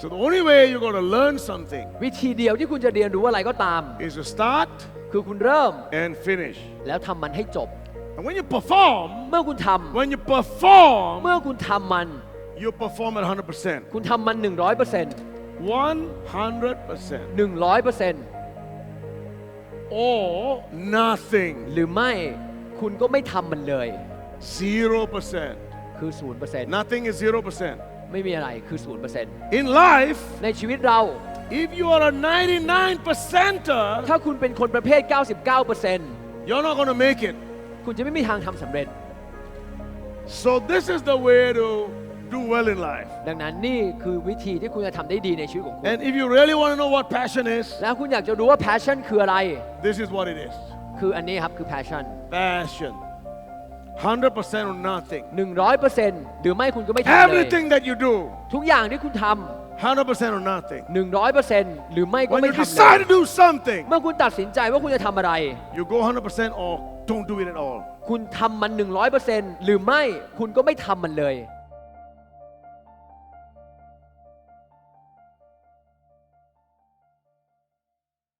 So the only way you're going to learn something วิธีเดียวที่คุณจะเรียนรู้อะไรก็ตาม is to start คือคุณเริ่ม and finish. แล้วทำมันให้จบ And when you perform, เมื่อคุณทำ when you perform, เมื่อคุณทำมัน you perform at 100%. คุณทำมัน 100% 100%. 100% Or nothing. หรือไม่คุณก็ไม่ทำมันเลย 0%. คือ0% Nothing is 0%. ไม่มีอะไรคือ 0% In life, ในชีวิตเรา if you are a 99%er, ถ้าคุณเป็นคนประเภท 99% you're not going to make it. คุณจะไม่มีทางทำสำเร็จ So this is the way to do well in life. ดังนั้นนี่คือวิธีที่คุณจะทำได้ดีในชีวิตของคุณ And if you really want to know what passion is, แล้วคุณอยากจะรู้ว่า passion คืออะไร this is what it is. คืออันนี้ครับคือ passion Passion. 100% or nothing. 100%หรือไม่คุณก็ไม่ทำเลย Everything that you do, ทุกอย่างที่คุณท100% or nothing. ำ100%หรือไม่ก็ When ไม่ you ทำเล decide ย to do something, เมื่อคุณตัดสินใจว่าคุณจะทำอะไร you go 100% or don't do it at all. คุณทำมัน 100%หรือไม่คุณก็ไม่ทำมันเลย